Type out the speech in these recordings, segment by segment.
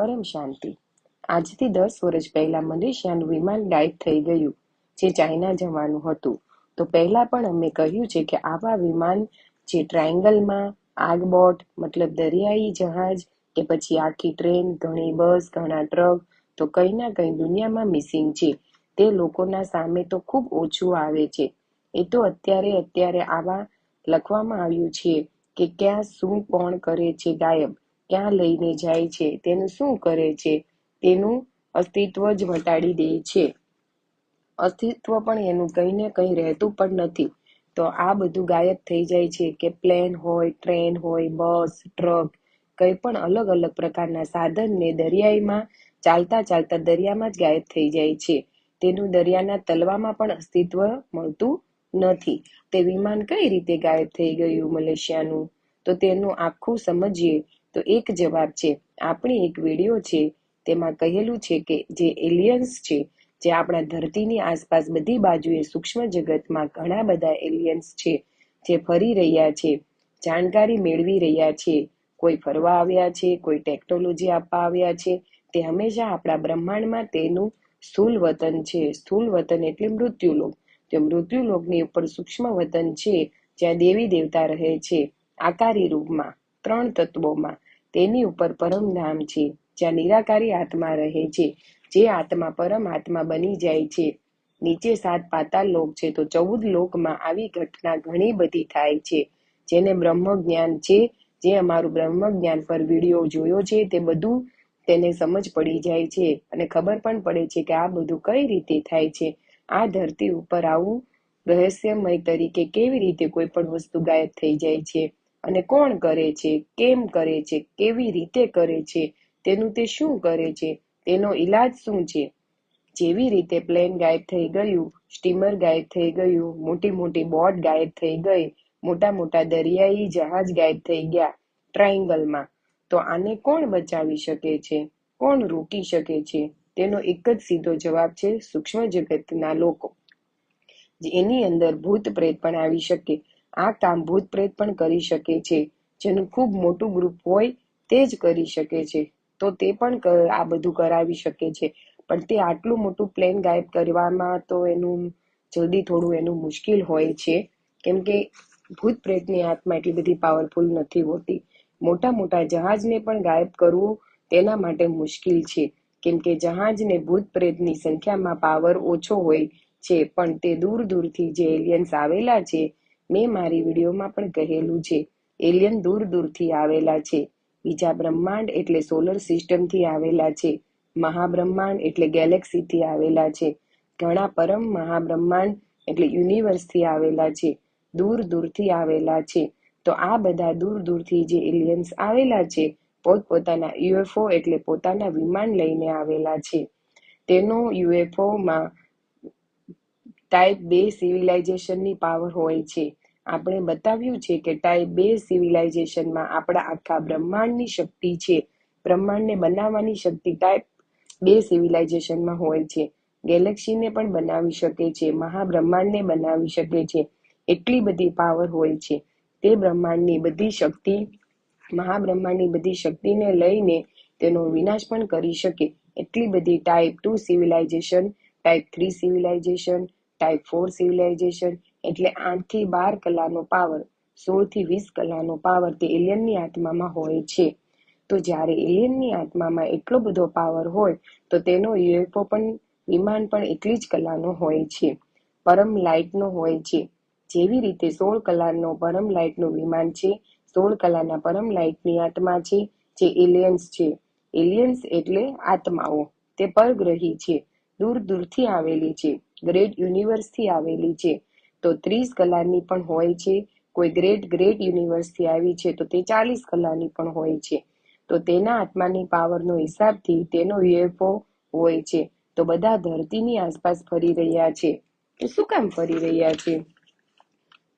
પરમ શાંતિ. આજથી દસ વર્ષ પહેલા મલેશિયાનું વિમાન ગાયબ થઈ ગયું, જે ચાઇના જવાનું હતું. તો પહેલા પણ અમે કહ્યું છે કે આવા વિમાન જે ટ્રાયંગલમાં આગબોટ, મતલબ દરિયાઈ જહાજ કે પછી આખી ટ્રેન, ઘણી બસ, ઘણા ટ્રક, તો કંઈ ના કંઈ દુનિયામાં મિસિંગ છે. તે લોકોના સામે તો ખૂબ ઓછું આવે છે. એ તો અત્યારે અત્યારે આવા લખવામાં આવ્યું છે કે ક્યાં શું કોણ કરે છે ગાયબ. ક્યાં લઈને જાય છે? તેનું શું કરે છે? તેનું અસ્તિત્વ જ મટાડી દે છે. અસ્તિત્વ પણ એનું કંઈ ને કંઈ રહેતું પણ નથી. તો આ બધું ગાયબ થઈ જાય છે કે પ્લેન હોય, ટ્રેન હોય, બસ, ટ્રક, કંઈ પણ અલગ અલગ પ્રકારના સાધનને દરિયાઈમાં ચાલતા ચાલતા દરિયામાં જ ગાયબ થઈ જાય છે. તેનું દરિયાના તલવામાં પણ અસ્તિત્વ મળતું નથી. તે વિમાન કઈ રીતે ગાયબ થઈ ગયું મલેશિયાનું? તો તેનું આખું સમજીએ તો એક જવાબ છે, આપણી એક વીડિયો છે, તેમાં કહેલું છે કે જે એલિયન્સ છે, જે આપણા ધરતીની આસપાસ બધી બાજુએ સૂક્ષ્મ જગતમાં ઘણા બધા એલિયન્સ છે, જે ફરી રહ્યા છે, જાણકારી મેળવી રહ્યા છે, કોઈ ફરવા આવ્યા છે, કોઈ ટેકનોલોજી આપવા આવ્યા છે, તે હંમેશા આપણા બ્રહ્માંડમાં તેનું સ્થૂલ વતન છે, સ્થૂલ વતન એટલે મૃત્યુલોક. તે મૃત્યુલોકની ઉપર સૂક્ષ્મ વતન છે, જ્યાં દેવી દેવતા રહે છે, આકારી રૂપમાં. ત્રણ તત્વોમાં. તેની ઉપર પરમ ધામ છે, જ્યાં નિરાકારી આત્મા રહે છે. જે આત્મા પરમ આત્મા બની જાય છે. નીચે સાત પાતાલ લોક છે, તો ચૌદ લોકમાં આવી ઘટના ઘણી બધી થાય છે. જેને બ્રહ્મ જ્ઞાન છે. જે અમારું બ્રહ્મ જ્ઞાન પર વીડિયો જોયો છે, તે બધું તેને સમજ પડી જાય છે. અને ખબર પણ પડે છે કે આ બધું કઈ રીતે થાય છે. આ ધરતી ઉપર આવું રહસ્યમય તરીકે કેવી રીતે કોઈ પણ વસ્તુ ગાયબ થઈ જાય છે? અને કોણ કરે છે? કેમ કરે છે? કેવી રીતે કરે છે? તેનું તે શું કરે છે? તેનો ઈલાજ શું છે? જેવી રીતે પ્લેન ગાયબ થઈ ગયું, સ્ટીમર ગાયબ થઈ ગયું, મોટી મોટી બોટ ગાયબ થઈ ગઈ, મોટા મોટા દરિયાઈ જહાજ ગાયબ થઈ ગયા ટ્રાયંગલમાં તો આને કોણ બચાવી શકે છે? કોણ રોકી શકે છે? તેનો એક જ સીધો જવાબ છે સૂક્ષ્મ જગતના લોકો એની અંદર ભૂત પ્રેત પણ આવી શકે. આ કામ ભૂત પ્રેત પણ કરી શકે છે. જેનું ખૂબ મોટું ગ્રુપ હોય તે જ કરી શકે છે. તો તે પણ આ બધું કરાવી શકે છે. પણ તે આટલું મોટું પ્લેન ગાયબ કરવામાં તો એનું, જલ્દી થોડું એનું મુશ્કેલ હોય છે. કેમ કે ભૂત પ્રેતની આત્મા એટલી બધી પાવરફુલ નથી હોતી. મોટા મોટા જહાજને પણ ગાયબ કરવું તેના માટે મુશ્કેલ છે. કેમ કે જહાજને ભૂત પ્રેતની સંખ્યામાં પાવર ઓછો હોય છે. પણ તે દૂર દૂરથી જે એલિયન્સ આવેલા છે મેં મારી વિડીયોમાં પણ કહેલું છે, એલિયન દૂર દૂરથી આવેલા છે, બીજા બ્રહ્માંડ એટલે સોલર સિસ્ટમથી આવેલા છે, મહાબ્રહ્માંડ એટલે ગેલેક્સીથી આવેલા છે, ઘણા પરમ મહાબ્રહ્માંડ એટલે યુનિવર્સથી આવેલા છે, દૂર દૂરથી આવેલા છે. તો આ બધા દૂર દૂરથી જે એલિયન્સ આવેલા છે, પોતપોતાના યુએફઓ એટલે પોતાના વિમાન લઈને આવેલા છે. તેનો યુએફઓમાં ટાઈપ બે સિવિલાઇઝેશનની પાવર હોય છે. આપણે બતાવ્યું છે કે ટાઈપ બે સિવિલાઇઝેશનમાં આપણા આખા બ્રહ્માંડની શક્તિ છે. બ્રહ્માંડને બનાવવાની શક્તિ ટાઈપ બે સિવિલાઇઝેશનમાં હોય છે. ગેલેક્સીને પણ બનાવી શકે છે. મહાબ્રહ્માંડને બનાવી શકે છે. એટલી બધી પાવર હોય છે. તે બ્રહ્માંડની બધી શક્તિ, મહાબ્રહ્માંડની બધી શક્તિને લઈને તેનો વિનાશ પણ કરી શકે. એટલી બધી type two civilization, type three civilization, type four civilization એટલે આઠથી બાર કલાનો પાવર, સોળથી વીસ કલાનો પાવર તે એલિયનની આત્મામાં હોય છે. તો જ્યારે એલિયનની આત્મામાં એટલો બધો પાવર હોય, તો તેનો યુએફઓ પણ, વિમાન પણ એટલી જ કલાનો હોય છે. પરમ લાઇટનો હોય છે. જેવી રીતે સોળ કલાનો પરમ લાઇટનું વિમાન છે, સોળ કલાના પરમ લાઇટની આત્મા છે, જે એલિયન્સ છે. એલિયન્સ એટલે આત્માઓ. તે પરગ્રહી છે. દૂર દૂરથી આવેલી છે. ગ્રેટ યુનિવર્સથી આવેલી છે. તો ત્રીસ કલાની પણ હોય છે. કોઈ ગ્રેટ ગ્રેટ યુનિવર્સથી આવી છે તો તે ચાલીસ કલાની પણ હોય છે. તો તેના આત્માની પાવરનો હિસાબથી તેનો યુએફઓ હોય છે. તો બધા ધરતીની આસપાસ ફરી રહ્યા છે. તો શું કામ ફરી રહ્યા છે?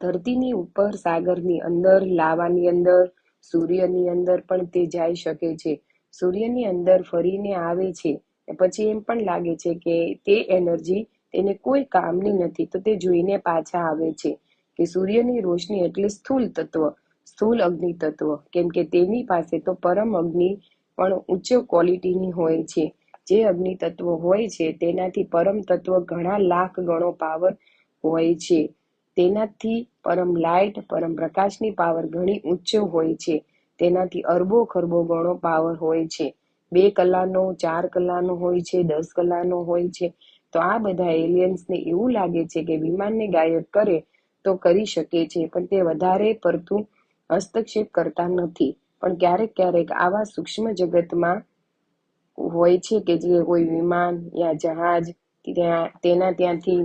ધરતીની ઉપર સાગરની અંદર, લાવાની અંદર, સૂર્યની અંદર પણ તે જઈ શકે છે. સૂર્યની અંદર ફરીને આવે છે. પછી એમ પણ લાગે છે કે તે એનર્જી તેને કોઈ કામની નથી. તો તે જોઈને પાછા આવે છે કે સૂર્યની રોશની એટલે સ્થૂલ તત્વ, સ્થૂલ અગ્નિ તત્વ. કેમ કે તેની પાસે તો પરમ અગ્નિ પણ ઉચ્ચ ક્વોલિટીની હોય છે. જે અગ્નિ તત્વ હોય છે તેનાથી પરમ તત્વ ઘણા લાખ ગણો પાવર હોય છે. તેનાથી પરમ લાઇટ પરમ પ્રકાશની પાવર ઘણી ઉચ્ચ હોય છે. તેનાથી અરબો ખરબો ગણો પાવર હોય છે. બે કલાનો, ચાર કલાનો હોય છે, દસ કલાનો હોય છે. તો આ બધા એલિયન્સને એવું લાગે છે કે વિમાનને ગાયબ કરે તો કરી શકે છે, પણ તે વધારે પડતું હસ્તક્ષેપ કરતા નથી. પણ ક્યારેક ક્યારેક આવા સૂક્ષ્મ જગતમાં હોય છે કે જે કોઈ વિમાન યા જહાજ ત્યાં, તેના ત્યાંથી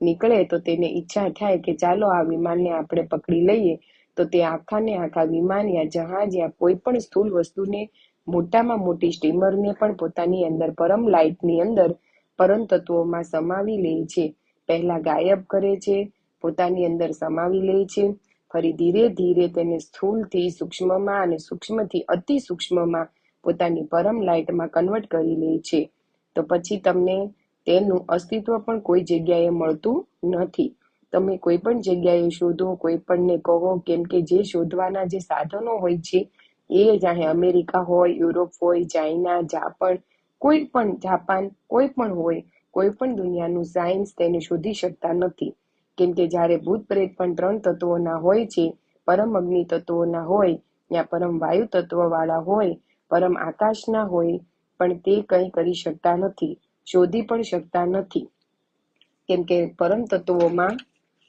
નીકળે તો તેને ઈચ્છા થાય કે ચાલો આ વિમાનને આપણે પકડી લઈએ. તો તે આખાને આખા વિમાન યા જહાજ યા કોઈ પણ સ્થૂલ વસ્તુને મોટામાં મોટી સ્ટીમરને પણ પોતાની અંદર પરમ લાઇટની અંદર પરમ તત્વોમાં સમાવી લે છે. પહેલા ગાયબ કરે છે, પોતાની અંદર સમાવી લે છે. ફરી ધીરે ધીરે તેને સ્થૂળથી સૂક્ષ્મમાં અને સૂક્ષ્મથી અતિ સૂક્ષ્મમાં પોતાની પરમ લાઇટમાં કન્વર્ટ કરી લે છે. તો પછી તમને તેનું અસ્તિત્વ પણ કોઈ જગ્યાએ મળતું નથી. તમે કોઈ પણ જગ્યાએ શોધો, કોઈ પણને કહો કેમ કે જે શોધવાના જે સાધનો હોય છે, એ ચાહે અમેરિકા હોય, યુરોપ હોય, ચાઇના, જાપાન કોઈ પણ જાપાન, કોઈ પણ હોય, કોઈ પણ દુનિયાનું સાયન્સ તેને શોધી શકતા નથી. કેમ કે જ્યારે ભૂત પ્રેત પણ ત્રણ તત્વોના હોય છે, પરમ અગ્નિ તત્વોના હોય ત્યાં પરમ વાયુ તત્વવાળા હોય, પરમ આકાશના હોય, પણ તે કંઈ કરી શકતા નથી, શોધી પણ શકતા નથી. કેમ કે પરમ તત્વોમાં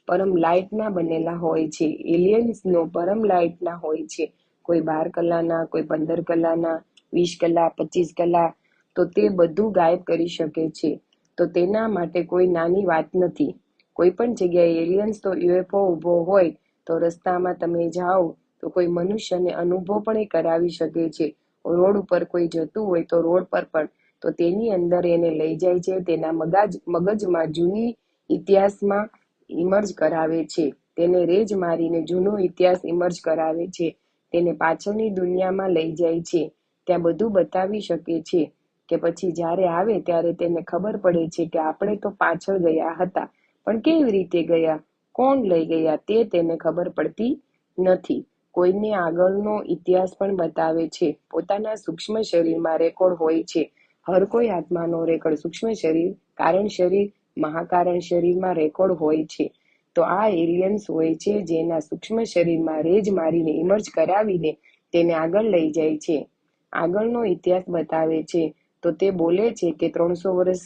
પરમ લાઇટના બનેલા હોય છે, એલિયન્સનો પરમ લાઇટના હોય છે. કોઈ બાર કલાના, કોઈ પંદર કલાના, વીસ કલા, પચીસ કલાક તો તે બધું ગાયબ કરી શકે છે. તો તેના માટે કોઈ નાની વાત નથી. કોઈ પણ જગ્યાએ એલિયન્સ તો યુએફઓ ઊભો હોય તો રસ્તામાં તમે જાઓ તો કોઈ મનુષ્યને અનુભવ પણ એ કરાવી શકે છે. રોડ ઉપર કોઈ જતું હોય તો રોડ પર પણ. તો તેની અંદર એને લઈ જાય છે. તેના મગજ, મગજમાં જૂની ઇતિહાસમાં ઇમર્જ કરાવે છે. તેને રેજ મારીને જૂનો ઇતિહાસ ઇમર્જ કરાવે છે. તેને પાછળની દુનિયામાં લઈ જાય છે. ત્યાં બધું બતાવી શકે છે. કે પછી જ્યારે આવે ત્યારે તેને ખબર પડે છે કે આપણે તો પાછળ ગયા હતા. પણ કેવી રીતે ગયા? કોણ લઈ ગયા? તે તેને ખબર પડતી નથી. કોઈને આગળનો ઇતિહાસ પણ બતાવે છે. પોતાના સૂક્ષ્મ શરીરમાં રેકોર્ડ હોય છે. હર કોઈ આત્માનો રેકોર્ડ. સૂક્ષ્મ શરીર, કારણ શરીર, મહાકારણ શરીરમાં રેકોર્ડ હોય છે. તો આ એલિયન્સ હોય છે જેના સૂક્ષ્મ શરીરમાં રેજ મારીને ઇમર્જ કરાવીને તેને આગળ લઈ જાય છે. આગળનો ઇતિહાસ બતાવે છે તો તે બોલે છે કે ત્રણસો વર્ષ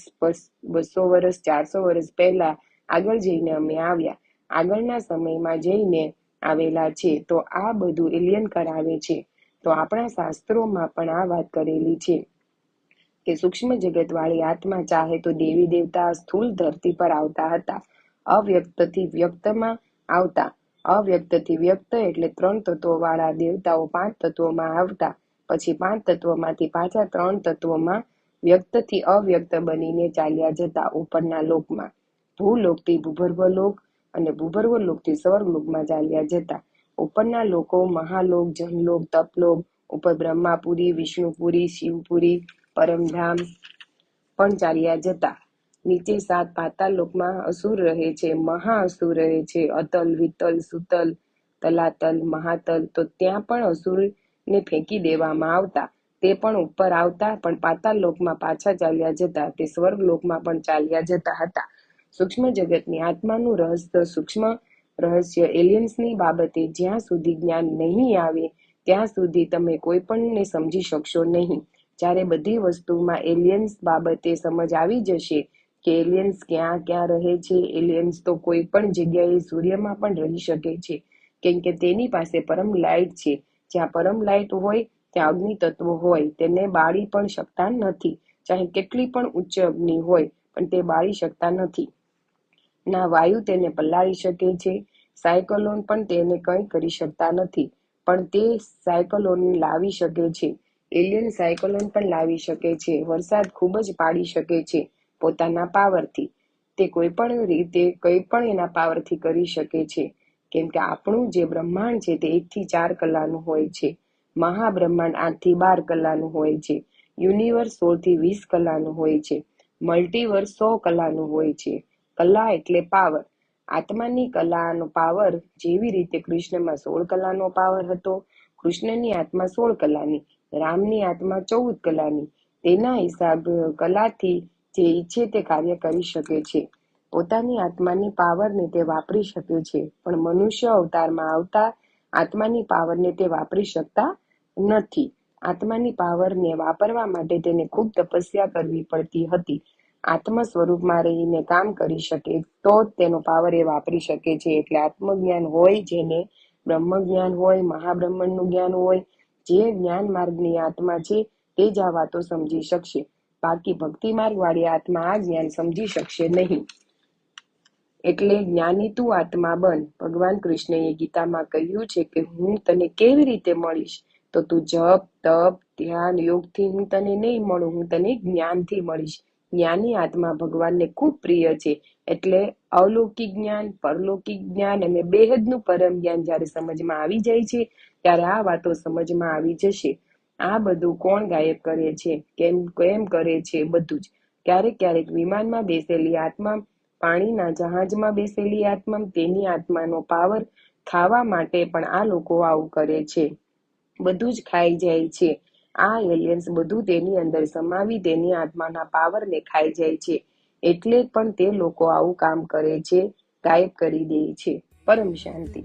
બસો વર્ષ, ચારસો વર્ષ પહેલા આગળ જઈને અમે આવ્યા. આગળના સમયમાં જઈને આવેલા છે. તો આ બધું એલિયન કરાવે છે. તો આપણા શાસ્ત્રોમાં પણ આ વાત કરેલી છે કે સૂક્ષ્મ જગત વાળી આત્મા ચાહે તો દેવી દેવતા સ્થૂલ ધરતી પર આવતા હતા. અવ્યક્તથી વ્યક્તમાં આવતા. અવ્યક્તથી વ્યક્ત એટલે ત્રણ તત્વો વાળા દેવતાઓ પાંચ તત્વોમાં આવતા. પછી પાંચ તત્વોમાંથી પાછા ત્રણ તત્વોમાં વ્યક્તથી અવ્યક્ત બનીને ચાલ્યા જતા ઉપરના લોકમાં. ભૂલોકથી ભૂગર્ભ લોક અને ભૂગર્ભ લોકથી સ્વર્ગલોકમાં ચાલ્યા જતા ઉપરના લોકો મહાલોક, જનલોક, તપલોક ઉપર બ્રહ્માપુરી વિષ્ણુપુરી, શિવપુરી, પરમધામ પણ ચાલ્યા જતા. નીચે સાત પાતાલ લોકમાં અસુર રહે છે, મહા અસુર રહે છે, અતલ, વિતલ, સુતલ, તલાતલ, મહાતલ તો ત્યાં પણ અસુરને ફેંકી દેવામાં આવતા. તે પણ ઉપર આવતા, પણ પાતાળ લોકમાં પાછા ચાલ્યા જતા, તે સ્વર્ગ લોકમાં પણ ચાલ્યા જતા હતા. સૂક્ષ્મ જગતની આત્માનું રહસ્ય, સૂક્ષ્મ રહસ્ય એલિયન્સની બાબતે જ્યાં સુધી જ્ઞાન નહીં આવે, ત્યાં સુધી તમે કોઈ પણને સમજી શકશો નહીં. જ્યારે બધી વસ્તુમાં એલિયન્સ બાબતે સમજ આવી જશે કે એલિયન્સ ક્યાં ક્યાં રહે છે, એલિયન્સ તો કોઈ પણ જગ્યાએ સૂર્યમાં પણ રહી શકે છે. કેમ કે તેની પાસે પરમ લાઇટ છે. જ્યાં પરમ લાઇટ હોય, ત્યાં અગ્નિ તત્વો હોય, તેને બાળી પણ શકતા નથી. ચાહે કેટલી પણ ઉચ્ચ અગ્નિ હોય, પણ તે બાળી શકતા નથી. ના વાયુ તેને પલાળી શકે છે, સાયકલોન પણ તેને કંઈ કરી શકતા નથી, પણ તે સાયકલોન લાવી શકે છે. એલિયન સાયકલોન પણ લાવી શકે છે, વરસાદ ખૂબ જ પાડી શકે છે પોતાના પાવરથી તે કોઈ પણ રીતે, કંઈ પણ એના પાવરથી કરી શકે છે. કેમ કે આપણું જે બ્રહ્માંડ છે તે એકથી ચાર કલાનું હોય છે. મહાબ્રહ્માંડ આઠથી બાર કલાનું હોય છે. યુનિવર્સ સોળથી વીસ કલાનું હોય છે. મલ્ટીવર્સ સો કલાનું હોય છે. કલા એટલે પાવર. આત્માની કલાનો પાવર જેવી રીતે કૃષ્ણમાં સોળ કલાનો પાવર હતો, કૃષ્ણની આત્મા સોળ કલાની, રામની આત્મા ચૌદ કલાની. તેના હિસાબ કલાથી જે ઈચ્છે તે કાર્ય કરી શકે છે. પોતાની આત્માની પાવરને તે વાપરી શકે છે. પણ મનુષ્ય અવતારમાં આવતા આત્માની પાવરને તે વાપરી શકતા નથી. આત્માની પાવરને વાપરવા માટે તેને ખૂબ તપસ્યા કરવી પડતી હતી. આત્મ સ્વરૂપમાં રહીને કામ કરી શકે તો જ તેનો પાવર એ વાપરી શકે છે. એટલે આત્મજ્ઞાન હોય જેને બ્રહ્મ જ્ઞાન હોય, મહાબ્રહ્મણનું જ્ઞાન હોય, જે જ્ઞાન માર્ગની આત્મા છે, તે જ આ વાતો સમજી શકશે. બાકી ભક્તિ માર્ગ વાળી આત્મા આ જ્ઞાન સમજી શકશે નહીં. એટલે જ્ઞાની તું આત્મા બન. ભગવાન કૃષ્ણએ ગીતામાં કહ્યું છે કે હું તને કેવી રીતે મળીશ? તો તું જપ, તપ, ધ્યાન, યોગથી હું તને નહીં મળું, હું તને જ્ઞાનથી મળીશ. જ્ઞાની આત્મા ભગવાનને ખૂબ પ્રિય છે. એટલે અલૌકિક જ્ઞાન, પરલૌકિક જ્ઞાન અને બેહદનું પરમ જ્ઞાન જ્યારે સમજમાં આવી જાય છે, ત્યારે આ વાતો સમજમાં આવી જશે. આ બધું કોણ ગાયબ કરે છે? કેમ કેમ કરે છે? બધું જ. ક્યારેક ક્યારેક વિમાનમાં બેસેલી આત્મા પાણીના જહાજમાં બેસેલી આત્મા તેની આત્માનો પાવર ખાવા માટે પણ આ લોકો આવું કરે છે. બધું જ ખાઈ જાય છે. આ એલિયન્સ બધું તેની અંદર સમાવી તેની આત્માના પાવરને ખાઈ જાય છે. એટલે પણ તે લોકો આવું કામ કરે છે, ગાયબ કરી દે છે. પરમ શાંતિ.